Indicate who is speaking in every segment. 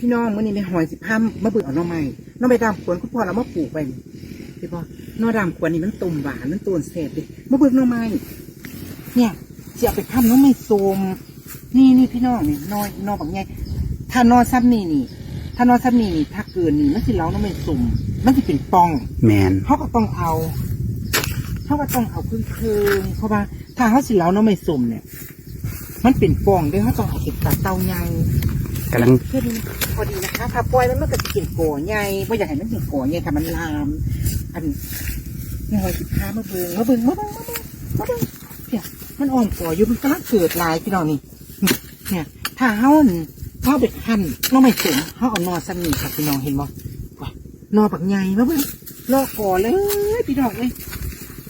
Speaker 1: พี่น้องมื่อนี้ในหอยสิบห้ามาเบื่อเอาหน้องใหม่น้องใบดำควรคุณพ่อเรามาปลูกไปนี่พี่พ่อน้องดำควรนี่มันตุ่มหวานมันตูนเศษดิมาเบื่อน้องใหม่เนี่ยจะเอาไปทำน้องไม่โซมนี่นี่พี่น้องนี่น้อยน้องบางไงถ้านอนซ้ำนี่นี่ ถ้านอนซ้ำนี่นี่ถ้าเกินนี่มันสิเล้าน้องไม่สุ่มมันจะเป็นปอง
Speaker 2: แมน
Speaker 1: เขาก็ต้องเอาเขาก็ต้องเอาครึ่งคืนเพราะว่าถ้าเขาสิเล้าน้องไม่สุ่มเนี่ย มันเป็นปองเด้วยเขาต้องเอาเก็บตัดเตาใหญ่
Speaker 2: กำลัง
Speaker 1: เพื่อดีพอดีนะคะถ้าปล่อยมันมันก็จะกินโกอใหญ่ไม่อยากให้มันกินโกอใหญ่ถ้ามันลาม อันนี่หอยสิบห้ามาเบิงมาเบิงมาเบิงมาเบิงมาเบิงเนี่ยมันอ่อนก่ออยู่มันกำลังเกิดลายพี่น้องนี่เนี่ย ถ้าเขาเขาเอาไปคั่นน้องไม่สมเขาเอานอสันนี่ค่ะพี่น้องเห็นบ่ว้านอบักใหญ่มาเบิงรอก่อเลยพี่น้องเลย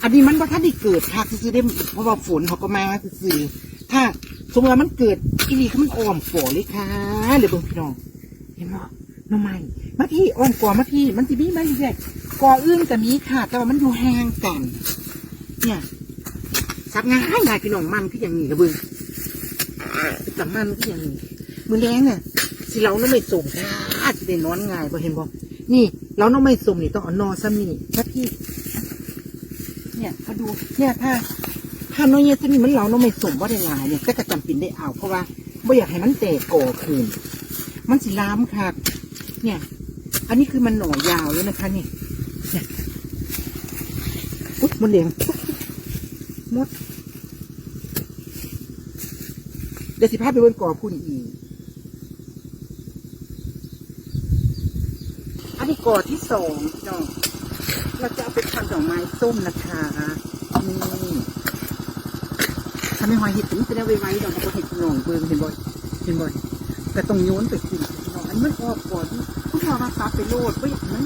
Speaker 1: อันนี้มันว่าถ้าได้เกิดค่ะซื้อได้เพราะว่าฝนเขาก็มาซื้อถ้า สมมติว่ามันเกิดอีหลีคือมันอ่อมก่อเลยค่ะเดี๋ยวเบิ่งพี่น้องเห็นบ่น้ำใหม่มาพี่อ่อมก่อมาพี่ มันจะมีมาเรื่อยๆก่ออื่นก็มีค่ะ แต่ว่ามันอยู่ห่างกัน เนี่ยสับง่ายง่ายพี่น้องมันคืออย่างนี้ระเบิงสับมันคืออย่างนี้มือแรงเนี่ยสิเราน้องไม่ส่งค่ะจะได้นอนง่ายพอเห็นบ่นี่ เราน้องไม่ส่งนี่ต้องเอานอซ้ำนี่มาพี่ เนี่ยเขาดูเนี่ยถ้า ถ้าน้อยเนี่ยถ้านี่มันเหลาน้องไม่สมว่าได้ลายเนี่ยก็จะจำเป็นได้เอา เพราะว่าไม่อยากให้มันแตกก่อคืน มันสิล้ามค่ะเนี่ย อันนี้คือมันหน่อยาวแล้วนะคะนี่เนี่ยอุ๊ยมันเหลียงมดเดี๋ยวสิพาไปบนก่อพุ่นอีก อันนี้ก่อที่สองพี่น้องเราจะเอาไปทำดอกไม้ส้มนะคะ นี่ทำให้หอยเห็ดถึงจะได้ไวๆดอกมันเห็ดหน่องเบิ่งเห็นบ่อยเห็นบ่อยแต่ต้องโยนไปกินหน่องอันมันออกก่อนผู้ชายมาซับไปโลดไม่อย่ากมัน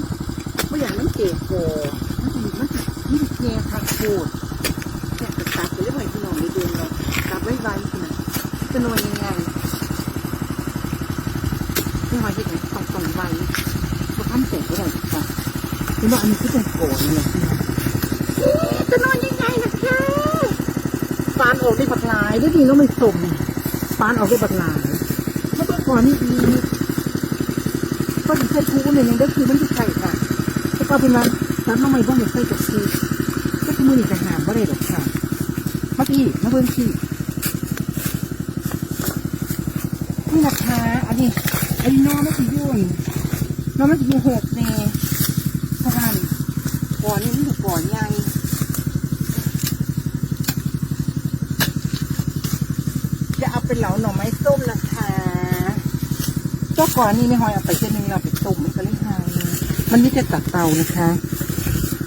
Speaker 1: ไม่อย่ากมันเก๋ก่อมันจะมันจะมันจะแง่ทางโคตรเนี่ยจะซับไปเรื่อยๆพี่น้องในเดือนเราซับไวๆขนาดจะนอนยังไงให้หอยเห็ดเนี่ยต้องต้องไวก็ทำเสร็จก็ได้ค่ะเห็นว่าอันนี้คือเป็นโกนเนี่ยจะนอนยังไงนะคะ ปาน ออกได้บักหลายได้ดีแล้วไม่สมปานออกได้บักหลายเมื่อก่อนนี่ดีก็ถึงใช้ทูเนี่ยยังได้คือมันที่ใส่ค่ะแต่ก็เป็นว่าตอนน้องไม่บ้องอยากใส่กับคือก็คือมือหนี่จะหามว่ได้หรอกค่ะมื่อกี้มาเบิ้งที่นี่นะคะอันนี้อันนี้น้องไม่ถี่ยุ่นน้องไม่ถี่ยุ่นหกเน่เพราะว่าก่อนนี้มันอยู่ก่อนใหญ่ จะ เอาหลาหน่อไม้ส้มนะคะเจ้าก่อนนี่ไม่หอยเอาไปเส้นหนึงเราไปต้มมันก็เลยหายมันไม่จะตัดเตานะคะ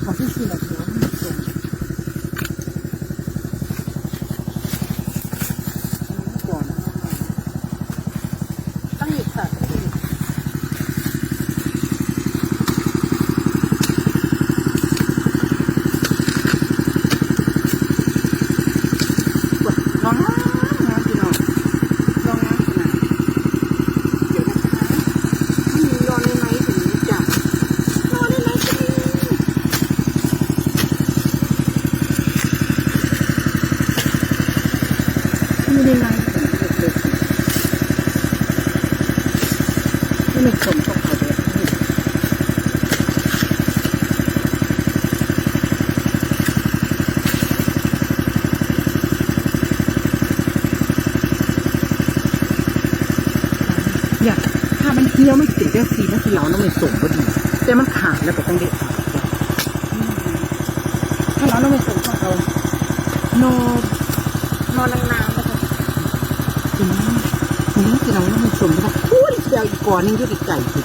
Speaker 1: ขอที่สี่เรามันต้มอันนี้ก่อนนะคะต้องอะต้องหยิบน้องน้ำน้ำพี่น้องน้องน้ำขนาดเดี๋ยวนะคะมันมีรอในไหมถึงนี้จ้ะรอในไหมถึงนี้ มีในไหมถึงเล็กๆที่ไม่สมต้องเอาแบบนี้เนี่ยถ้ามันเคี้ยวไม่ติดได้สีนั่นคือเราต้องไม่สมก็ดีแต่มันขาดแล้วก็ต้องได้เอาอืมถ้าเราต้องไม่สมต้องเอานอนนอนนานๆแล้วก็อืมนี่คือเราต้องไม่ สมแล้วก็อุ้ยเดี๋ยวอีกก่อนนึงเยอะอีกไก่สิ